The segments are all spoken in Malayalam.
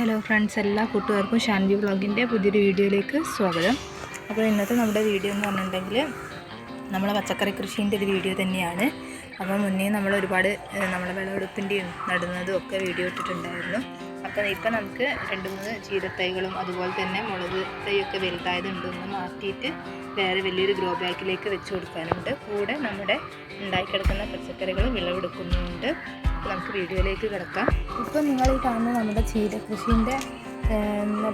ഹലോ ഫ്രണ്ട്സ് എല്ലാ കൂട്ടുകാർക്കും ഷാൻവി വ്ളോഗിന്റെ പുതിയൊരു വീഡിയോയിലേക്ക് സ്വാഗതം. അപ്പോൾ ഇന്നത്തെ നമ്മുടെ വീഡിയോ എന്ന് പറഞ്ഞിട്ടുണ്ടെങ്കിൽ നമ്മളെ പച്ചക്കറി കൃഷീന്റെ ഒരു വീഡിയോ തന്നെയാണ്. അപ്പോൾ മുന്നേ നമ്മൾ ഒരുപാട് നമ്മളെ വിളവെടുപ്പിന്റെയും നടുന്നതും ഒക്കെ വീഡിയോ ഇട്ടിട്ടുണ്ടായിരുന്നു. അപ്പോൾ ഇപ്പം നമുക്ക് രണ്ട് മൂന്ന് ചീരത്തൈകളും അതുപോലെ തന്നെ മുളക് തൈയൊക്കെ വലുതായതുണ്ട് ഒന്ന് മാറ്റിയിട്ട് വേറെ വലിയൊരു ഗ്രോ ബാഗിലേക്ക് വെച്ച് കൊടുക്കാനുണ്ട്. കൂടെ നമ്മുടെ ഉണ്ടായിക്കിടക്കുന്ന പച്ചക്കറികൾ വിളവെടുക്കുന്നുണ്ട് നമുക്ക് വീഡിയോയിലേക്ക് കിടക്കാം. ഇപ്പം നിങ്ങൾ ഈ കാണുന്ന നമ്മുടെ ചീര കൃഷീന്റെ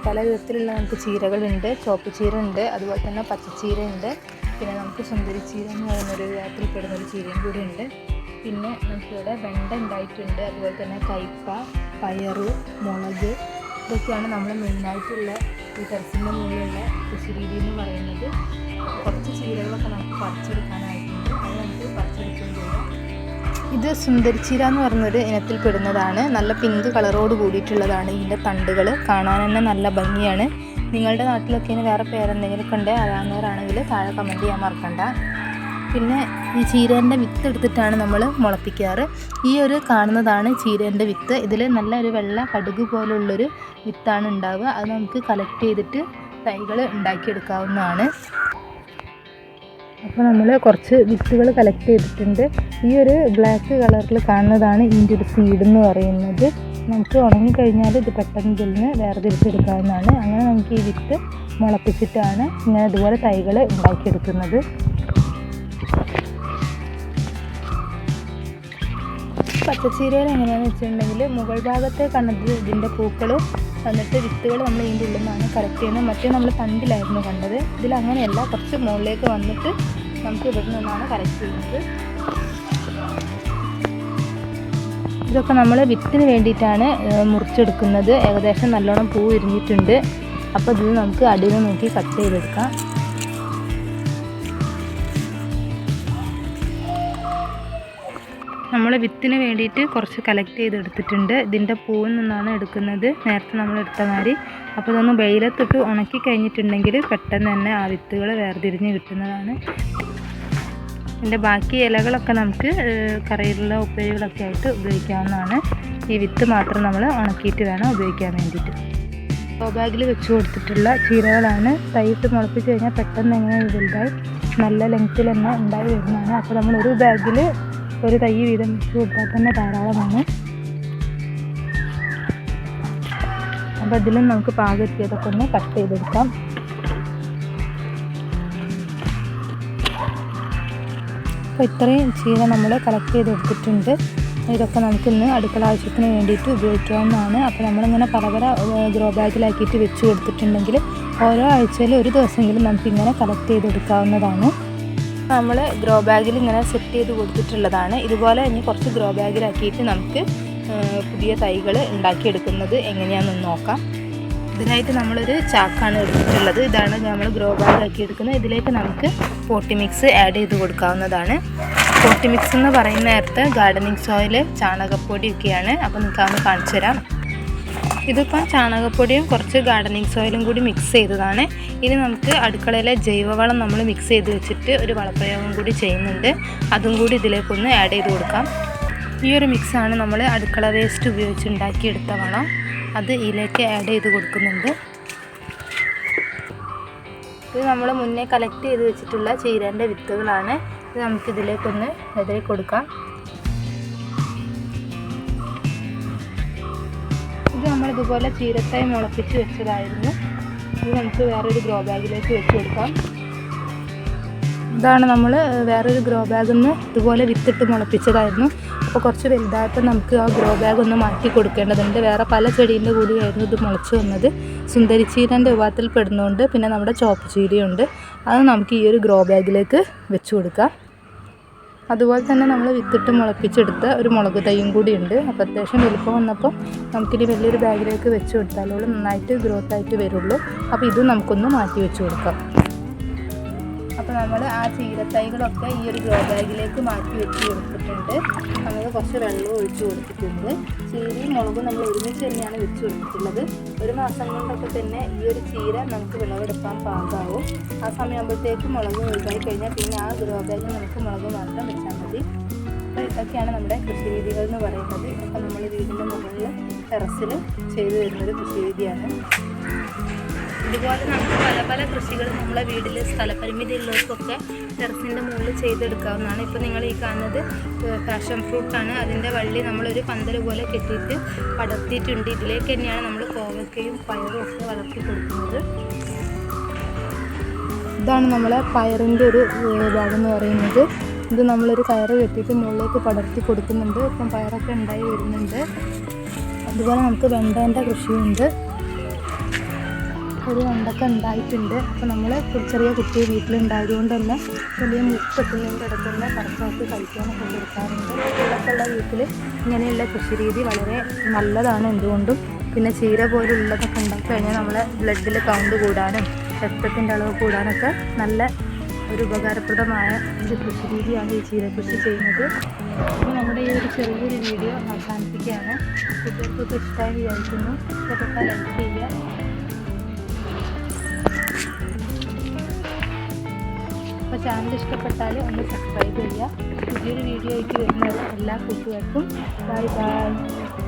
പല വിധത്തിലുള്ള നമുക്ക് ചീരകളുണ്ട്. ചോപ്പ് ചീര ഉണ്ട് അതുപോലെ തന്നെ പച്ചച്ചീര ഉണ്ട് പിന്നെ നമുക്ക് സുന്ദരി ചീര എന്ന് പറയുന്നൊരു വിധത്തിൽപ്പെടുന്ന ഒരു ചീരയും കൂടി ഉണ്ട്. പിന്നെ നമുക്കിവിടെ വെണ്ട ഉണ്ടായിട്ടുണ്ട്. അതുപോലെ തന്നെ കയ്പ പയറ് മുളക് ഇതൊക്കെയാണ് നമ്മൾ മെയിനായിട്ടുള്ള ഈ ടെറസിന്റെ മുകളിലുള്ള കൃഷി രീതി എന്ന് പറയുന്നത്. കുറച്ച് ചീരകളൊക്കെ നമുക്ക് പറിച്ചെടുക്കാനായിട്ടുണ്ട്. അത് നമുക്ക് പറിച്ചെടുക്കേണ്ടി ഇത് സുന്ദരിച്ചീര എന്ന് ഇനത്തിൽ പെടുന്നതാണ്. നല്ല പിങ്ക് കളറോട് കൂടിയിട്ടുള്ളതാണ് ഇതിന്റെ തണ്ടുകൾ കാണാൻ തന്നെ നല്ല ഭംഗിയാണ്. നിങ്ങളുടെ നാട്ടിലൊക്കെ ഇനി വേറെ പേരെന്തെങ്കിലും ഉണ്ട് അറിയാവുന്നവരാണെങ്കിൽ താഴെ കമന്റ് ചെയ്യാൻ മറക്കണ്ട. പിന്നെ ഈ ചീരേന്റെ വിത്ത് എടുത്തിട്ടാണ് നമ്മൾ മുളപ്പിക്കാറ്. ഈ ഒരു കാണുന്നതാണ് ചീരേന്റെ വിത്ത്. ഇതിൽ നല്ല ഒരു വെള്ള കടുക് പോലുള്ളൊരു വിത്താണ് ഉണ്ടാവുക. അത് നമുക്ക് കളക്ട് ചെയ്തിട്ട് തൈകൾ ഉണ്ടാക്കിയെടുക്കാവുന്നതാണ്. അപ്പോൾ നമ്മൾ കുറച്ച് വിത്തുകൾ കളക്ട് ചെയ്തിട്ടുണ്ട്. ഈ ഒരു ബ്ലാക്ക് കളറിൽ കാണുന്നതാണ് ഇതിന്റെ ഒരു സീഡ് എന്ന് പറയുന്നത്. നമുക്ക് ഉണങ്ങിക്കഴിഞ്ഞാൽ ഇത് പെട്ടെന്ന് നിന്ന് വേർതിരിച്ചെടുക്കാവുന്നതാണ്. അങ്ങനെ നമുക്ക് ഈ വിത്ത് മുളപ്പിച്ചിട്ടാണ് ഇങ്ങനെ ഇതുപോലെ തൈകൾ ഉണ്ടാക്കിയെടുക്കുന്നത്. പച്ചച്ചീരയിൽ എങ്ങനെയാണെന്ന് വെച്ചിട്ടുണ്ടെങ്കിൽ മുകൾ ഭാഗത്തെ കണ്ടത് ഇതിന്റെ പൂക്കൾ എന്നിട്ട് വിത്തുകൾ നമ്മൾ ഇതിന്റെ ഉള്ളിൽ നിന്നാണ് കളക്ട് ചെയ്യുന്നത്. മറ്റേ നമ്മൾ തണ്ടിലായിരുന്നു കണ്ടത്. ഇതിൽ അങ്ങനെയല്ല കുറച്ച് മുകളിലേക്ക് വന്നിട്ട് നമുക്ക് ഇവിടെ നിന്നാണ് കളക്ട് ചെയ്യുന്നത്. ഇതൊക്കെ നമ്മൾ വിത്തിന് വേണ്ടിയിട്ടാണ് മുറിച്ചെടുക്കുന്നത്. ഏകദേശം നല്ലോണം പൂ വിരിഞ്ഞിട്ടുണ്ട്. അപ്പോൾ ഇതിൽ നമുക്ക് അടിയിൽ നോക്കി കട്ട് ചെയ്തെടുക്കാം. നമ്മൾ വിത്തിന് വേണ്ടിയിട്ട് കുറച്ച് കളക്ട് ചെയ്തെടുത്തിട്ടുണ്ട്. ഇതിന്റെ പൂവിൽ നിന്നാണ് എടുക്കുന്നത്. നേരത്തെ നമ്മൾ എടുത്ത മാതിരി. അപ്പോൾ ഇതൊന്ന് വെയിലത്തിട്ട് ഉണക്കി കഴിഞ്ഞിട്ടുണ്ടെങ്കിൽ പെട്ടെന്ന് തന്നെ ആ വിത്തുകൾ വേർതിരിഞ്ഞ് കിട്ടുന്നതാണ്. ഇതിന്റെ ബാക്കി ഇലകളൊക്കെ നമുക്ക് കറിയിലുള്ള ഉപ്പേരികളൊക്കെ ആയിട്ട് ഉപയോഗിക്കാവുന്നതാണ്. ഈ വിത്ത് മാത്രം നമ്മൾ ഉണക്കിയിട്ട് വേണം ഉപയോഗിക്കാൻ വേണ്ടിയിട്ട്. ഗ്രോ ബാഗിൽ വെച്ച് കൊടുത്തിട്ടുള്ള ചീരകളാണ്. തൈയിട്ട് മുളപ്പിച്ച് കഴിഞ്ഞാൽ പെട്ടെന്ന് എങ്ങനെ വലുതായി നല്ല ലെങ്ത്തിൽ തന്നെ ഉണ്ടായി വരുന്നതാണ്. അപ്പോൾ നമ്മൾ ഒരു ബാഗിൽ ഒരു തൈ വീതം വെച്ച് കൊടുത്താൽ തന്നെ ധാരാളമാണ്. അപ്പോൾ ഇതിലും നമുക്ക് പാകത്തിയതൊക്കെ ഒന്ന് കട്ട് ചെയ്തെടുക്കാം. അപ്പോൾ ഇത്രയും ചീര നമ്മൾ കളക്ട് ചെയ്തെടുത്തിട്ടുണ്ട് ഇതൊക്കെ നമുക്കിന്ന് അടുക്കള ആവശ്യത്തിന് വേണ്ടിയിട്ട് ഉപയോഗിക്കാവുന്നതാണ്. അപ്പോൾ നമ്മളിങ്ങനെ പല പല ഗ്രോ ബാഗിലാക്കിയിട്ട് വെച്ച് കൊടുത്തിട്ടുണ്ടെങ്കിൽ ഓരോ ആഴ്ചയിൽ ഒരു ദിവസമെങ്കിലും നമുക്കിങ്ങനെ കളക്ട് ചെയ്തെടുക്കാവുന്നതാണ്. നമ്മൾ ഗ്രോ ബാഗിൽ ഇങ്ങനെ സെറ്റ് ചെയ്ത് കൊടുത്തിട്ടുള്ളതാണ്. ഇതുപോലെ ഇനി കുറച്ച് ഗ്രോ ബാഗിലാക്കിയിട്ട് നമുക്ക് പുതിയ തൈകൾ ഉണ്ടാക്കിയെടുക്കുന്നത് എങ്ങനെയാണെന്ന് നോക്കാം. ഇതിനായിട്ട് നമ്മളൊരു ചാക്കാണ് എടുത്തിട്ടുള്ളത്. ഇതാണ് നമ്മൾ ഗ്രോ ബാഗ് ആക്കി എടുക്കുന്നത് ഇതിലേക്ക് നമുക്ക് പോട്ടി മിക്സ് ആഡ് ചെയ്ത് കൊടുക്കാവുന്നതാണ്. പോട്ടി മിക്സ് എന്ന് പറയുന്ന നേരത്തെ ഗാർഡനിങ് സോയിൽ ചാണകപ്പൊടിയൊക്കെയാണ്. അപ്പോൾ നിങ്ങൾക്ക് അതൊന്ന് കാണിച്ചു തരാം ഇതിപ്പം ചാണകപ്പൊടിയും കുറച്ച് ഗാർഡനിങ് സോയിലും കൂടി മിക്സ് ചെയ്തതാണ്. ഇനി നമുക്ക് അടുക്കളയിലെ ജൈവവളം നമ്മൾ മിക്സ് ചെയ്ത് വെച്ചിട്ട് ഒരു വളപ്രയോഗം കൂടി ചെയ്യുന്നുണ്ട്. അതും കൂടി ഇതിലേക്കൊന്ന് ആഡ് ചെയ്ത് കൊടുക്കാം. ഈ ഒരു മിക്സാണ് നമ്മൾ അടുക്കള വേസ്റ്റ് ഉപയോഗിച്ച് ഉണ്ടാക്കിയെടുത്ത വളം. അത് ഇതിലേക്ക് ആഡ് ചെയ്ത് കൊടുക്കുന്നുണ്ട്. ഇത് നമ്മൾ മുന്നേ കളക്ട് ചെയ്ത് വെച്ചിട്ടുള്ള ചീരേന്റെ വിത്തുകളാണ്. ഇത് നമുക്കിതിലേക്കൊന്ന് വിതറി കൊടുക്കാം. ഇത് നമ്മൾ ഇതുപോലെ ചീരത്തായി മുളപ്പിച്ച് വെച്ചതായിരുന്നു. ഇത് നമുക്ക് വേറൊരു ഗ്രോ ബാഗിലേക്ക് വെച്ച് കൊടുക്കാം. ഇതാണ് നമ്മൾ വേറൊരു ഗ്രോ ബാഗിൽ നിന്ന് ഇതുപോലെ വിത്തിട്ട് മുളപ്പിച്ചതായിരുന്നു. അപ്പോൾ കുറച്ച് വലുതായപ്പോൾ നമുക്ക് ആ ഗ്രോ ബാഗ് ഒന്ന് മാറ്റി കൊടുക്കേണ്ടതുണ്ട്. വേറെ പല ചെടീന്റെ കൂടിയായിരുന്നു ഇത് മുളച്ച് വന്നത്. സുന്ദരി ചീരന്റെ വിഭാഗത്തിൽ പെടുന്നുണ്ട് പിന്നെ നമ്മുടെ ചോപ്പ് ചീരയുണ്ട്. അത് നമുക്ക് ഈ ഒരു ഗ്രോ ബാഗിലേക്ക് വെച്ച് കൊടുക്കാം. അതുപോലെ തന്നെ നമ്മൾ വിത്തിട്ട് മുളപ്പിച്ചെടുത്ത ഒരു മുളക് തൈയും കൂടി ഉണ്ട് അപ്പോൾ അത്യാവശ്യം വലുപ്പം വന്നപ്പോൾ നമുക്കിനി വലിയൊരു ബാഗിലേക്ക് വെച്ച് കൊടുത്താലോളം നന്നായിട്ട് ഗ്രോത്ത് ആയിട്ട് വരുള്ളൂ. അപ്പോൾ ഇത് നമുക്കൊന്ന് മാറ്റി വെച്ച് കൊടുക്കാം. അപ്പോൾ നമ്മൾ ആ ചീരത്തൈകളൊക്കെ ഈ ഒരു ഗ്രോ ബാഗിലേക്ക് മാറ്റി വെച്ച് കൊടുത്തിട്ടുണ്ട്. നമ്മൾ കുറച്ച് വെള്ളം ഒഴിച്ച് കൊടുത്തിട്ടുണ്ട്. ചീരയും മുളകും നമ്മൾ ഒരുമിച്ച് തന്നെയാണ് വെച്ച് കൊടുത്തിട്ടുള്ളത്. ഒരു മാസം കൊണ്ടൊക്കെ തന്നെ ഈ ഒരു ചീര നമുക്ക് വിളവെടുക്കാൻ പാകാവും ആ സമയമാകുമ്പോഴത്തേക്ക് മുളക് ഒഴിവായി കഴിഞ്ഞാൽ പിന്നെ ആ ഗ്രോ ബാഗിൽ നമുക്ക് മുളക് മാത്രം വെച്ചാൽ മതി. അപ്പോൾ ഇതൊക്കെയാണ് നമ്മുടെ കൃഷി രീതികൾ എന്ന് പറയുന്നത്. അപ്പോൾ നമ്മൾ വീടിന്റെ മുകളിൽ ടെറസിൽ ചെയ്തു വരുന്നൊരു കൃഷി രീതിയാണ് ഇതുപോലെ നമുക്ക് പല പല കൃഷികൾ നമ്മളെ വീട്ടിൽ സ്ഥലപരിമിതി ഉള്ളവർക്കൊക്കെ ടെറസിന്റെ മുകളിൽ ചെയ്തെടുക്കാവുന്നതാണ്. ഇപ്പോൾ നിങ്ങൾ ഈ കാണുന്നത് പാഷൻ ഫ്രൂട്ടാണ് അതിന്റെ വള്ളി നമ്മളൊരു പന്തൽ പോലെ കെട്ടിയിട്ട് പടർത്തിയിട്ടുണ്ട്. ഇതിലേക്ക് തന്നെയാണ് നമ്മൾ കോവക്കയും പയറും ഒക്കെ വളർത്തി കൊടുക്കുന്നത്. ഇതാണ് നമ്മളെ പയറിന്റെ ഒരു ഭാഗം എന്ന് പറയുന്നത്. ഇത് നമ്മളൊരു കയറ് കെട്ടിയിട്ട് മുകളിലേക്ക് പടർത്തി കൊടുക്കുന്നുണ്ട്. ഇപ്പം പയറൊക്കെ ഉണ്ടായി വരുന്നുണ്ട്. അതുപോലെ നമുക്ക് വെണ്ടേന്റെ കൃഷിയുണ്ട്. ഒരു വെണ്ടക്ക ഉണ്ടായിട്ടുണ്ട്. അപ്പോൾ നമ്മൾ ചെറിയ കുട്ടി വീട്ടിലുണ്ടായതുകൊണ്ട് തന്നെ വലിയ മുക്കെട്ടുന്നതിന്റെ അടുത്തുള്ള പറിച്ചാക്കി കഴിക്കാനൊക്കെ കൊടുക്കാറുണ്ട് ഇവിടെയുള്ള വീട്ടിൽ ഇങ്ങനെയുള്ള കൃഷി രീതി വളരെ നല്ലതാണ് എന്തുകൊണ്ടും. പിന്നെ ചീര പോലുള്ളതൊക്കെ ഉണ്ടാക്കി കഴിഞ്ഞാൽ നമ്മളെ ബ്ലഡിൽ കൗണ്ട് കൂടാനും രക്തത്തിന്റെ അളവ് കൂടാനൊക്കെ നല്ല ഒരു ഉപകാരപ്രദമായ ഒരു കൃഷി രീതിയാണ് ഈ ചീര കൃഷി ചെയ്യുന്നത്. അപ്പോൾ നമ്മുടെ ഈ ഒരു ചെറിയൊരു വീഡിയോ അവസാനിപ്പിക്കുകയാണ്. കുട്ടികൾക്കൊക്കെ ഇഷ്ടമായി വിചാരിക്കുന്നു. ഇഷ്ടപ്പെട്ടാൽ ലൈക്ക് ചെയ്യുക. അപ്പോൾ ചാനൽ ഇഷ്ടപ്പെട്ടാൽ ഒന്ന് സബ്സ്ക്രൈബ് ചെയ്യുക. പുതിയൊരു വീഡിയോ ആയിട്ട് വരുന്നത് എല്ലാ കൂട്ടുകാർക്കും ബൈ ബൈ